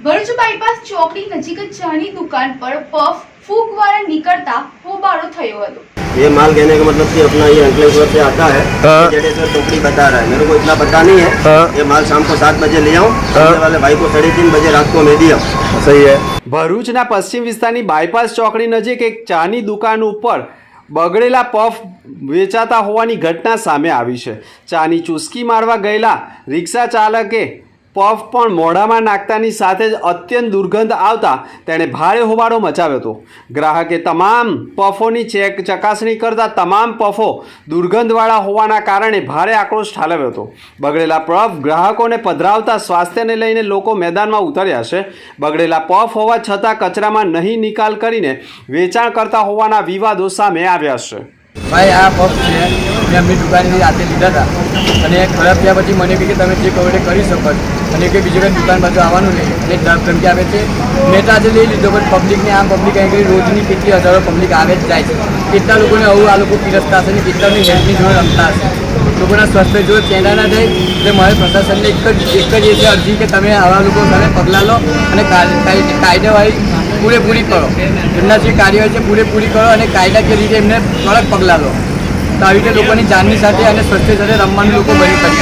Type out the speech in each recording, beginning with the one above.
Bharuch bypass ચોકડી નજીક જ ચાની દુકાન પર પફ ફૂગવાળા નીકળતા હોબાળો થયો હતો ये माल कहने का मतलब कि अपना ये अंकलेश्वर से आता है हाँ। जडेश्वर टोकरी बता रहा है मेरे को इतना पता नहीं है हाँ। ये माल शाम को सात बजे ले आऊँ सामने वाले भाई को साढ़े तीन बजे रात को मैं दिया सही है ભરૂચના પશ્ચિમ વિસ્તારની બાયપાસ ચોકડી નજીક એક ચાની દુકાન ઉપર બગડેલા પફ વેચાતા હોવાની ઘટના સામે આવી છે ચાની ચૂસકી મારવા ગયેલા રિક્ષા ચાલકે પફ પણ મોઢામાં નાખતાની સાથે જ અત્યંત દુર્ગંધ આવતા તેણે ભારે હોબાળો મચાવ્યો હતો. ગ્રાહકે તમામ પફોની ચેક ચકાસણી કરતા તમામ પફો દુર્ગંધવાળા હોવાના કારણે ભારે આક્રોશ ઠાલવ્યો હતો. બગડેલા પફ ગ્રાહકોને પધરાવતા સ્વાસ્થ્યને લઈને લોકો મેદાનમાં ઉતર્યા છે. બગડેલા પફ હોવા છતાં કચરામાં નહીં નિકાલ કરીને વેચાણ કરતા હોવાના વિવાદો સામે આવ્યા છે. ભાઈ, આ પગ છે. મેં એમની દુકાનની રાતે લીધા હતા અને ખરાબ થયા પછી મને કહે કે તમે જે કરો કરી શકો અને કે બીજી કંઈ દુકાન બાજુ આવવાનું નહીં. એટલે ડર ધમકી આવે છે. મેં તો આજે લઈ લીધો, પણ પબ્લિકને આમ પબ્લિક અહીં રોજની કેટલી હજારો પબ્લિક આવે જ જાય છે. કેટલા લોકોને આવું, આ લોકો પીરસતા હશે ને કેટલાની હેલ્થની જોડે રમતા હશે. લોકોના સ્વાસ્થ્ય જોડે ચેડા ના થાય. એટલે મારે પ્રશાસનને એક જ એક જ એ અરજી કે તમે આવા લોકો સામે પગલાં લો અને કાય- કાય- કાયદેવાળી પૂરેપૂરી કરો. એમના જે કાર્ય છે, પૂરેપૂરી કરો અને કાયદાકીય રીતે એમને કડક પગલાં લો. તો આવી રીતે લોકોની જાનની સાથે અને સ્વચ્છ સાથે રમવાનું લોકો બની શકે.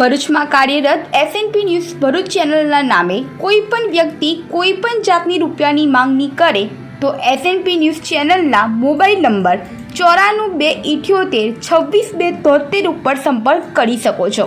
ભરૂચમાં કાર્યરત એસએનપી ન્યૂઝ ભરૂચ ચેનલના નામે કોઈ પણ વ્યક્તિ કોઈ પણ જાતની રૂપિયાની માંગણી કરે, તો એસએનપી ન્યૂઝ ચેનલના મોબાઈલ નંબર ચોરાણું બે ઇઠ્યોતેર છવ્વીસ બે તોતેર ઉપર સંપર્ક કરી શકો છો.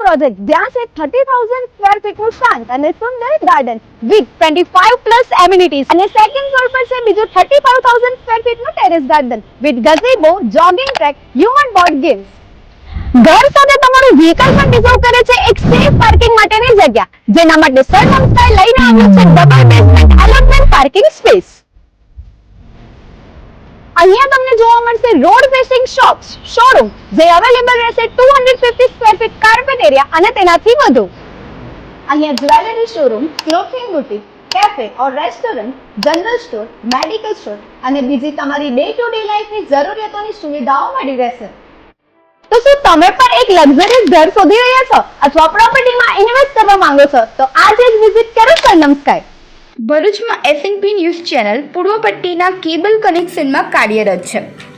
project Sundar garden with plus amenities અને સેકન્ડ ફ્લોર પર છે બીજું thirty five thousand square ફીટનું terrace garden with gazebo jogging track human board games ઘર સાથે તમારું વ્હીકલ પણ કરે છે. પાર્કિંગ જેના માટે સરનમ લઈને આવ્યું છે double basement allotment parking space અહીંયા તમને જોવા મળશે રોડ ફેસિંગ શોપ્સ શોરૂમ જે અવેલેબલ રહેશે 250 સ્ક્વેર ફીટ કાર્પેટ એરિયા અને તેનાથી વધુ. અહીંયા jewellery showroom clothing boutique cafe or restaurant general store medical store અને બીજી તમારી ડે ટુ ડે લાઈફની જરૂરિયાતોની સુવિધાઓ મળી રહેશે. તો શું તમે પણ એક લક્ઝરિયસ ઘર શોધી રહ્યા છો અથવા પ્રોપર્ટીમાં ઇન્વેસ્ટ કરવા માંગો છો? તો આજે જ વિઝિટ કરો સરનમ સ્કાય ભરૂચમાં એસએનપી ન્યૂઝ ચેનલ પૂર્વ પટ્ટીના કેબલ કનેક્શનમાં કાર્યરત છે.